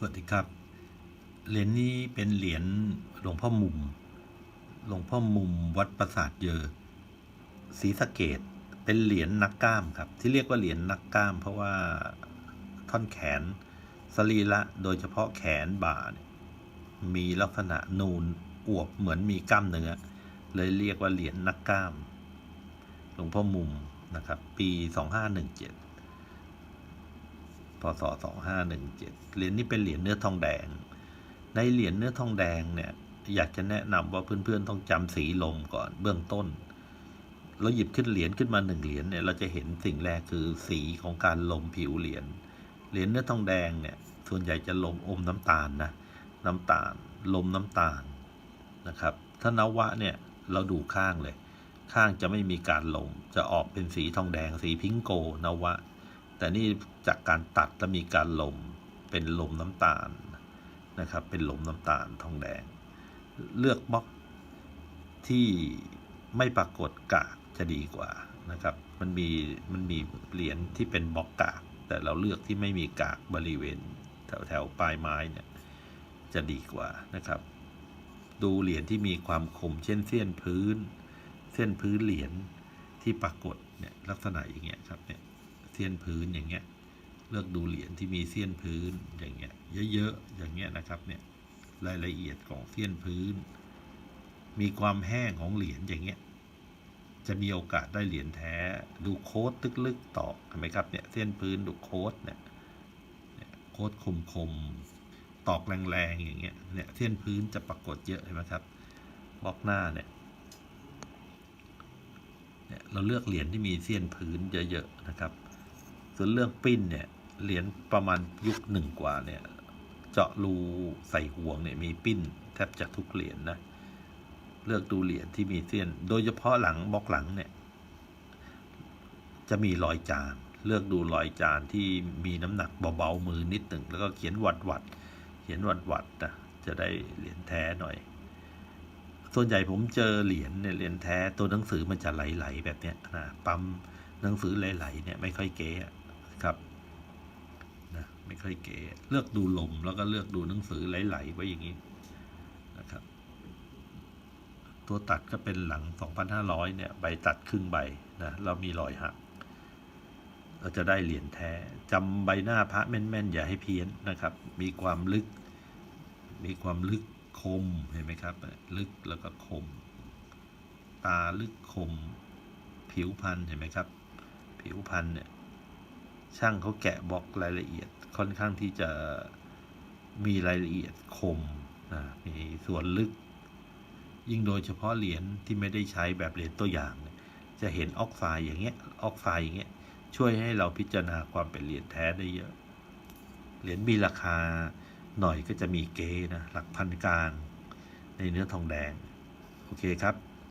สวัสดีครับ เหรียญนี้เป็นเหรียญหลวงพ่อมุม หลวงพ่อมุมวัดปราสาทเยอศรีสะเกดเป็นเหรียญนักกล้ามครับ ที่เรียกว่าเหรียญนักกล้าม เพราะว่าท่อนแขนสรีระโดยเฉพาะแขนบ่ามีลักษณะนูนอวบเหมือนมีกล้ามเนื้อเลยเรียกว่าเหรียญนักกล้าม หลวงพ่อมุมนะครับ ปี 2517 พศ 2517 เหรียญนี้เป็นเหรียญเนื้อทองแดง ในเหรียญเนื้อทองแดงเนี่ยอยากจะแนะนำว่าเพื่อนๆต้องจำสีลมก่อนเบื้องต้น เราหยิบขึ้นเหรียญขึ้นมาหนึ่งเหรียญเนี่ยเราจะเห็นสิ่งแรกคือสีของการลมผิวเหรียญ เหรียญเนื้อทองแดงเนี่ยส่วนใหญ่จะลมอมน้ำตาลนะน้ำตาลลมน้ำตาลนะครับ ถ้านวะเนี่ยเราดูข้างเลย ข้างจะไม่มีการลมจะออกเป็นสีทองแดงสีพิงโกนวะ แต่นี่จากการตัดแล้วมีการลมเป็นลมน้ำตาลนะครับ เป็นลมน้ำตาลทองแดง เลือกบล็อกที่ไม่ปรากฏกากจะดีกว่านะครับ มันมีมันมีเหรียญที่เป็นบล็อกกาก แต่เราเลือกที่ไม่มีกากบริเวณ แถวแถวปลายไม้เนี่ยจะดีกว่านะครับ ดูเหรียญที่มีความคมเช่นเส้นพื้น เส้นพื้นเหรียญที่ปรากฏเนี่ยลักษณะอย่างเงี้ยครับเนี่ย เสี้ยนพื้นอย่างเงี้ย เลือกดูเหรียญที่มีเสี้ยนพื้นอย่างเงี้ย เยอะๆอย่างเงี้ยนะครับเนี่ยรายละเอียดของเสี้ยนพื้น มีความแห้งของเหรียญอย่างเงี้ยจะมีโอกาสได้เหรียญแท้ ดูโค้ดลึกๆตอกเห็นไหมครับเนี่ยเส้นพื้นดูโค้ดเนี่ยเนี่ยโค้ดคมๆตอกแรงๆอย่างเงี้ยเนี่ยเส้นพื้นจะปรากฏเยอะเห็นไหมครับบล็อกหน้าเนี่ยเนี่ยเราเลือกเหรียญที่มีเส้นพื้นเยอะๆนะครับ ส่วนเรื่องปิ้นเนี่ยเหรียญประมาณยุคหนึ่งกว่าเนี่ยเจาะรูใส่ห่วงเนี่ยมีปิ้นแทบจะทุกเหรียญนนะเลือกดูเหรียญที่มีเส้น โดยเฉพาะหลังบล็อกหลังเนี่ย จะมีรอยจาน เลือกดูรอยจานที่มีน้ำหนักเบาๆมือนิดหนึ่งแล้วก็เขียนวัดวัดเขียนวัดวัดนะจะได้เหรียญแท้หน่อย ส่วนใหญ่ผมเจอเหรียญเนี่ยเหรียญแท้ตัวหนังสือมันจะไหลๆแบบเนี้ยนะปั๊มหนังสือไหลๆเนี่ยไม่ค่อยเก๋อะ ครับนะไม่ค่อยเก๋เลือกดูลมแล้วก็เลือกดูหนังสือไหลๆไว้อย่างนี้นะครับ ตัวตัดก็เป็นหลัง 2,500 เนี่ย ใบตัดครึ่งใบนะเรามีรอยหักเราจะได้เหรียญแท้จำใบหน้าพระแม่นๆ อย่าให้เพี้ยนนะครับ มีความลึก มีความลึกคมเห็นไหมครับ ลึกแล้วก็คม ตาลึกคม ผิวพันธุ์เห็นไหมครับ ผิวพันธุ์เนี่ย ช่างเขาแกะบล็อกรายละเอียดค่อนข้างที่จะมีรายละเอียดคมนะมีส่วนลึก ยิ่งโดยเฉพาะเหรียญที่ไม่ได้ใช้แบบเหรียญตัวอย่าง จะเห็นออกไซด์อย่างเงี้ยออกไซด์อย่างเงี้ยช่วยให้เราพิจารณาความเป็นเหรียญแท้ได้เยอะเหรียญมีราคาหน่อยก็จะมีเกนะหลักพันกลางในเนื้อทองแดง โอเคครับ